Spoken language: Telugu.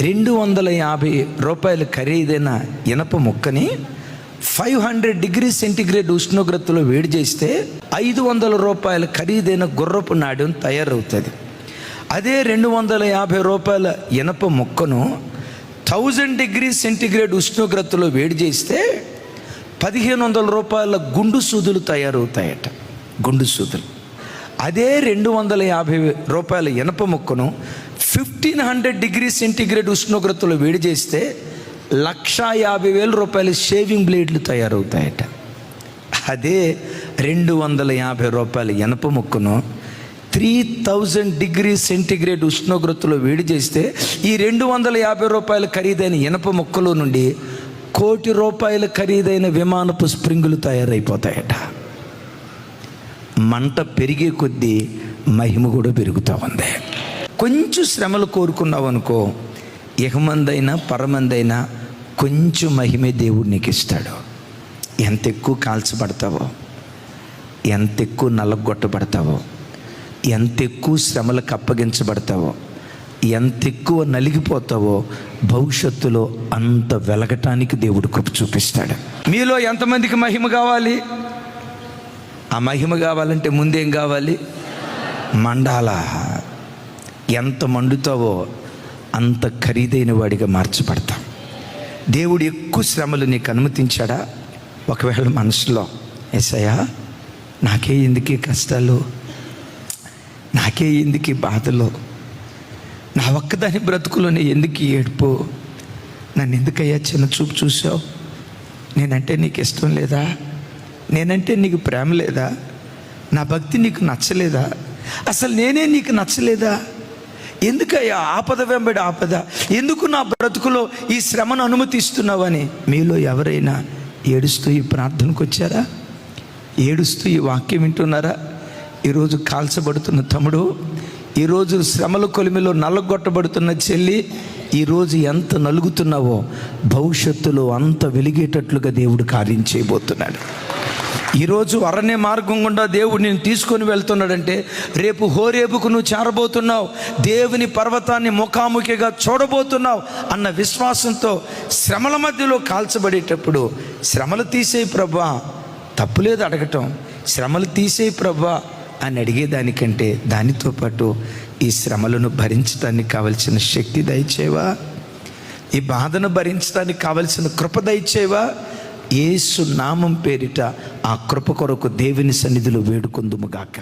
రెండు వందల యాభై రూపాయల ఖరీదైన ఇనప ముక్కని ఫైవ్ హండ్రెడ్ డిగ్రీ సెంటిగ్రేడ్ ఉష్ణోగ్రతలో వేడి చేస్తే ఐదు వందల రూపాయల ఖరీదైన గుర్రపు నాడ్యం తయారవుతుంది. అదే రెండు వందల యాభై రూపాయల ఇనప ముక్కను థౌజండ్ డిగ్రీ సెంటిగ్రేడ్ ఉష్ణోగ్రతలో వేడి చేస్తే పదిహేను వందల రూపాయల గుండు సూదులు తయారవుతాయట. గుండు సూదులు. అదే రెండు వందల యాభై రూపాయల ఇనప ముక్కను ఫిఫ్టీన్ హండ్రెడ్ డిగ్రీ సెంటిగ్రేడ్ ఉష్ణోగ్రతలో వేడి చేస్తే లక్షా యాభై వేల రూపాయల షేవింగ్ బ్లేడ్లు తయారవుతాయట. అదే రెండు వందల యాభై రూపాయల ఇనప ముక్కను త్రీ థౌజండ్ డిగ్రీ సెంటిగ్రేడ్ ఉష్ణోగ్రతలో వేడి చేస్తే ఈ రెండు వందల యాభై రూపాయల ఖరీదైన ఇనప ముక్కలో నుండి కోటి రూపాయల ఖరీదైన విమానపు స్ప్రింగులు తయారైపోతాయట. మంట పెరిగే కొద్దీ మహిమ కూడా పెరుగుతూ ఉంది. కొంచెం శ్రమలు కోరుకున్నావు అనుకో ఇహమందైనా పరమందైనా కొంచెం మహిమే దేవుడు నీకు ఇస్తాడు ఎంత ఎక్కువ కాల్చబడతావో ఎంత ఎక్కువ నలగొట్టబడతావో ఎంత ఎక్కువ శ్రమలకు అప్పగించబడతావో ఎంత ఎక్కువ నలిగిపోతావో భవిష్యత్తులో అంత వెలగటానికి దేవుడు కృప చూపిస్తాడు. మీలో ఎంతమందికి మహిమ కావాలి? ఆ మహిమ కావాలంటే ముందేం కావాలి? మండాల. ఎంత మండుతావో అంత ఖరీదైన వాడిగా మార్చబడతాం దేవుడు ఎక్కువ శ్రమలు నీకు అనుమతించాడా? ఒకవేళ మనసులో ఎసయ్యా నాకే ఎందుకే కష్టాలు? నాకే ఎందుకే బాధలు? నా ఒక్కదాని బ్రతుకులోనే ఎందుకు ఏడుపు? నన్ను ఎందుకయ్యా చిన్న చూపు చూసావు నేనంటే నీకు ఇష్టం లేదా? నేనంటే నీకు ప్రేమ లేదా? నా భక్తి నీకు నచ్చలేదా? అసలు నేనే నీకు నచ్చలేదా? ఎందుకయ్యా ఆపద వెంబడి ఆపద? ఎందుకు నా బ్రతుకులో ఈ శ్రమను అనుమతిస్తున్నావని మీలో ఎవరైనా ఏడుస్తూ ఈ ప్రార్థనకు వచ్చారా? ఏడుస్తూ ఈ వాక్యం వింటున్నారా? ఈరోజు కాల్చబడుతున్న తమ్ముడు ఈరోజు శ్రమల కొలిమిలో నల్లగొట్టబడుతున్న చెల్లి ఈరోజు ఎంత నలుగుతున్నావో భవిష్యత్తులో అంత వెలిగేటట్లుగా దేవుడు కార్యం చేయబోతున్నాడు. ఈరోజు అరణ్య మార్గం గుండా దేవుడు నేను తీసుకొని వెళ్తున్నాడంటే రేపు హోరేపుకు నువ్వు చేరబోతున్నావు. దేవుని పర్వతాన్ని ముఖాముఖిగా చూడబోతున్నావు అన్న విశ్వాసంతో శ్రమల మధ్యలో కాల్చబడేటప్పుడు శ్రమలు తీసే ప్రభా తప్పులేదు అడగటం. శ్రమలు తీసే ప్రభా అని అడిగేదానికంటే దానితో పాటు ఈ శ్రమలను భరించడానికి కావలసిన శక్తి దయచేవా? ఈ బాధను భరించడానికి కావలసిన కృప దయచేవా? ఏసు నామం పేరిట ఆ కృప కొరకు దేవుని సన్నిధిలో వేడుకొందుముగాక